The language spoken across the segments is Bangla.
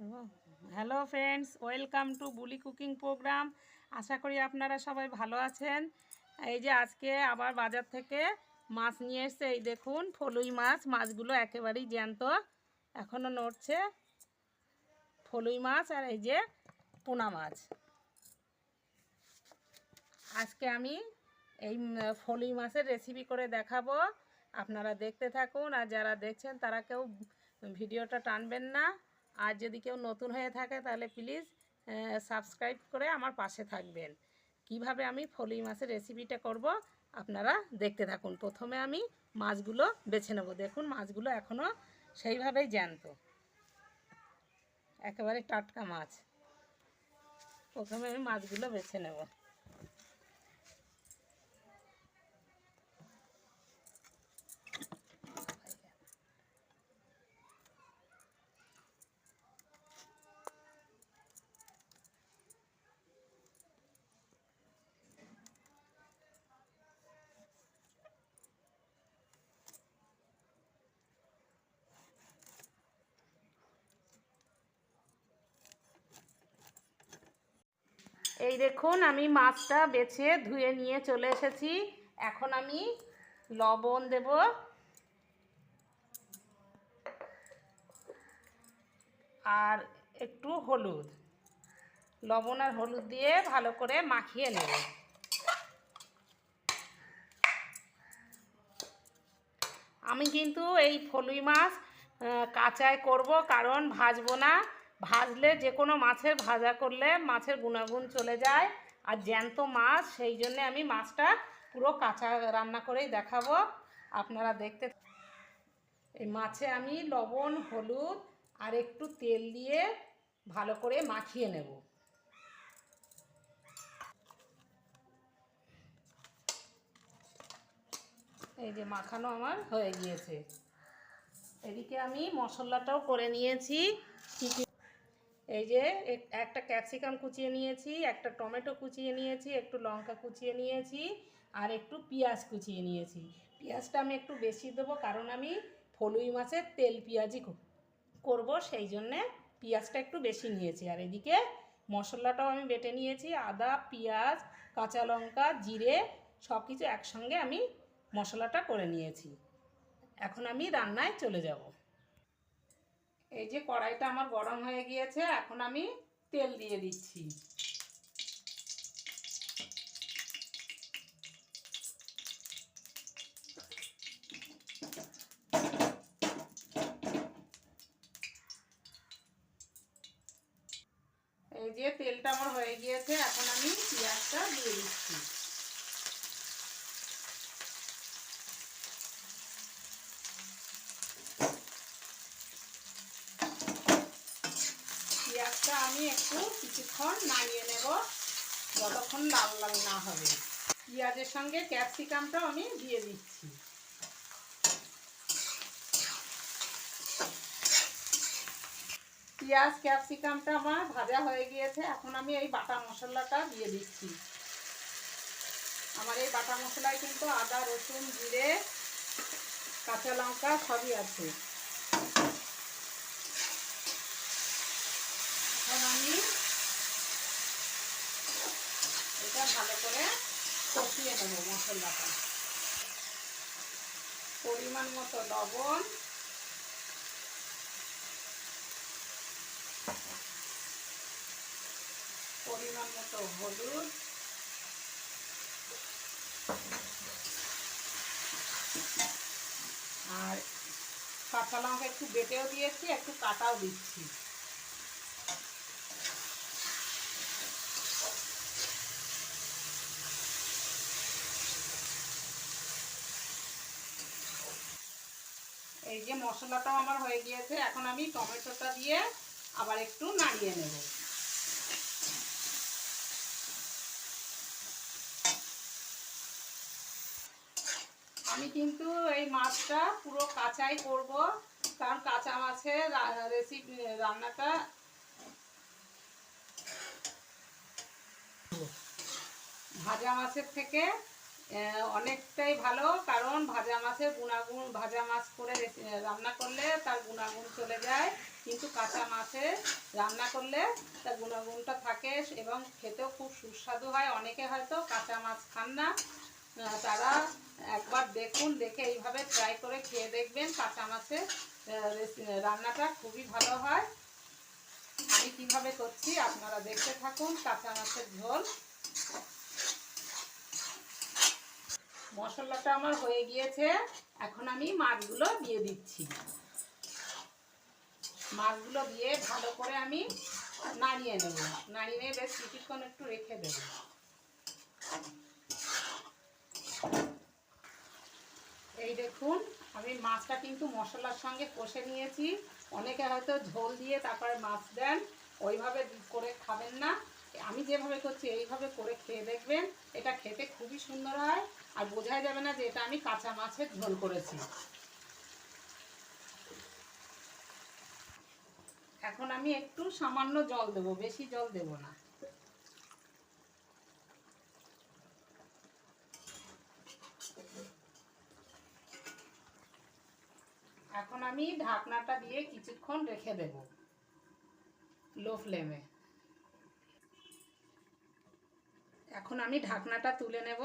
Hello friends, welcome to Buli cooking program. আশা করি আপনারা সবাই ভালো আছেন। এই যে আজকে আবার বাজার থেকে মাছ নিয়ে এসছে, এই দেখুন, ফলুই মাছ। মাছগুলো একেবারেই জ্যান্ত এখনও নড়ছে। ফলুই মাছ আর এই যে পোনা মাছ। আজকে আমি এই ফলুই মাছের রেসিপি করে দেখাবো। আপনারা দেখতে থাকুন, আর যারা দেখছেন তারা কেউ ভিডিওটা টানবেন না। আর যদি কেউ নতুন হয়ে থাকে, তাহলে প্লিজ সাবস্ক্রাইব করে আমার পাশে থাকবেন। কীভাবে আমি ফলুই মাছের রেসিপিটা করব, আপনারা দেখতে থাকুন। প্রথমে আমি মাছগুলো বেছে নেব। দেখুন, মাছগুলো এখনও সেইভাবেই জ্যান্ত। একেবারে টাটকা মাছ। প্রথমে আমি মাছগুলো বেছে নেব। এই দেখুন, আমি মাছটা বেছে ধুয়ে নিয়ে চলে এসেছি। এখন আমি লবণ দেব। আর একটু হলুদ। লবণ আর হলুদ দিয়ে ভালো করে মাখিয়ে নেব। আমি কিন্তু এই ফলুই মাছ কাঁচায় করব কারণ ভাজবো না। ভাজলে যে কোনো মাছের ভাজা করলে মাছের গুণাগুণ চলে যায় আর জ্যান্ত মাছ, সেই জন্যে আমি মাছটা পুরো কাঁচা রান্না করেই দেখাবো। আপনারা দেখতে এই মাছে আমি লবণ, হলুদ আর একটু তেল দিয়ে ভালো করে মাখিয়ে নেব। এই যে মাখানো আমার হয়ে গিয়েছে। এদিকে আমি মশলাটাও করে নিয়েছি। কি এই যে একটা ক্যাপসিকাম কুচিয়ে নিয়েছি, একটা টমেটো কুচিয়ে নিয়েছি, একটু লঙ্কা কুচিয়ে নিয়েছি আর একটু পেঁয়াজ কুচিয়ে নিয়েছি। পেঁয়াজটা আমি একটু বেশি দেবো কারণ আমি ফলুই মাছের তেল পেঁয়াজি ক- করব, সেই জন্যে পেঁয়াজটা একটু বেশি নিয়েছি। আর এদিকে মশলাটাও আমি বেটে নিয়েছি, আদা, পেঁয়াজ, কাঁচা লঙ্কা, জিরে সব কিছু একসঙ্গে আমি মশলাটা করে নিয়েছি। এখন আমি রান্নায় চলে যাব। এই যে কড়াইটা আমার গরম হয়ে গিয়েছে, এখন আমি তেল দিয়ে দিচ্ছি। এই যে তেলটা আমার হয়ে গিয়েছে, এখন আমি পেঁয়াজটা দিয়ে দিচ্ছি। পেঁয়াজটা আমি একটু কিছুক্ষণ নাড়িয়ে নেব, যতক্ষণ লাল লাল না হবে। পেঁয়াজের সঙ্গে ক্যাপসিকামটাও আমি দিয়ে দিচ্ছি। পেঁয়াজ, ক্যাপসিকামটা আমার ভাজা হয়ে গিয়েছে, এখন আমি এই বাটা মশলাটা দিয়ে দিচ্ছি। আমার এই বাটা মশলায় কিন্তু আদা, রসুন, জিরে, কাঁচা লঙ্কা সবই আছে এখন আমি এটা ভালো করে কষিয়ে নেব মশলাটা পরিমাণ মতো লবণ। পরিমাণ মতো হলুদ। আর কাঁচা লঙ্কা একটু বেটেও দিয়েছি, একটু কাটাও দিচ্ছি। এই যে মশলাটাও আমার হয়ে গিয়েছে, এখন আমি টমেটোটা দিয়ে আবার একটু নাড়িয়ে নেব। আমি কিন্তু এই মাছটা পুরো কাঁচাই করব, কারণ কাঁচা মাছের রেসিপি রান্নাটা ভাজা মাছের থেকে অনেকটাই ভালো, কারণ ভাজা মাছের গুণাগুণ, ভাজা মাছ করে রান্না করলে তার গুণাগুণ চলে যায়, কিন্তু কাঁচা মাছে রান্না করলে তার গুণাগুণটা থাকে এবং খেতেও খুব সুস্বাদু হয়। অনেকে হয়তো কাঁচা মাছ খান না। তারা একবার দেখুন, দেখে এইভাবে ট্রাই করে খেয়ে দেখবেন কাঁচা মাছের রান্নাটা খুবই ভালো হয়। আমি কীভাবে করছি আপনারা দেখতে থাকুন, কাঁচা মাছের ঝোল। মশলাটা আমার হয়ে গিয়েছে, এখন আমি মাছগুলো দিয়ে দিচ্ছি। মাছগুলো দিয়ে ভালো করে আমি নাড়িয়ে নেব। নাড়িয়ে নিয়ে বেশ কিছুক্ষণ একটু রেখে দেব। এই দেখুন, আমি মাছটা কিন্তু মশলার সঙ্গে কষে নিয়েছি। অনেকে হয়তো ঝোল দিয়ে তারপরে মাছ দেন, ওইভাবে করে খাবেন না। আমি যেভাবে করছি, এইভাবে করে খেয়ে দেখবেন, এটা খেতে খুবই সুন্দর হয় আর বোঝাই যাবে না যে এটা আমি কাঁচা মাছের ঝোল করেছি। এখন আমি একটু সামান্য জল দেব, বেশি জল দেব না। এখন আমি ঢাকনাটা দিয়ে কিছুক্ষণ রেখে দেব, লো ফ্লেমে। এখন আমি ঢাকনাটা তুলে নেব।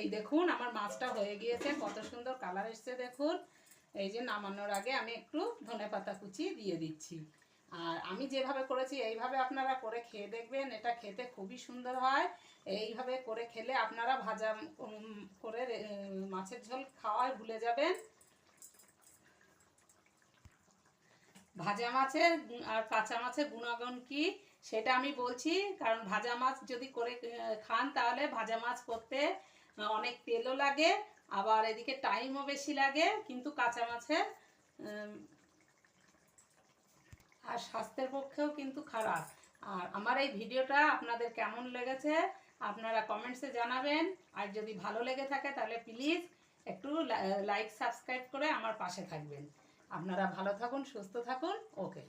এই দেখুন, আমার মাছটা হয়ে গিয়েছে, কত সুন্দর কালার এসছে দেখুন। এই যে নামানোর আগে আমি একটু ধনেপাতা কুচি দিয়ে দিচ্ছি। আর আমি যেভাবে করেছি, এইভাবে আপনারা করে খেয়ে দেখবেন, এটা খেতে খুবই সুন্দর হয়। এইভাবে করে খেলে আপনারা ভাজা করে মাছের ঝোল খাওয়ায় ভুলে যাবেন। ভাজা মাছের, আর কাঁচা মাছের গুণাগুণ কি? সেটা আমি বলছি, কারণ ভাজা মাছ যদি করে খান তাহলে ভাজা মাছ করতে অনেক তেলও লাগে, আবার এদিকে টাইমও বেশি লাগে, কিন্তু কাঁচা মাছের আর স্বাস্থ্যের পক্ষেও কিন্তু খারাপ। আর আমার এই ভিডিওটা আপনাদের কেমন লেগেছে, আপনারা কমেন্টসে জানাবেন, আর যদি ভালো লেগে থাকে তাহলে প্লিজ একটু লাইক সাবস্ক্রাইব করে আমার পাশে থাকবেন। আপনারা ভালো থাকুন, সুস্থ থাকুন ওকে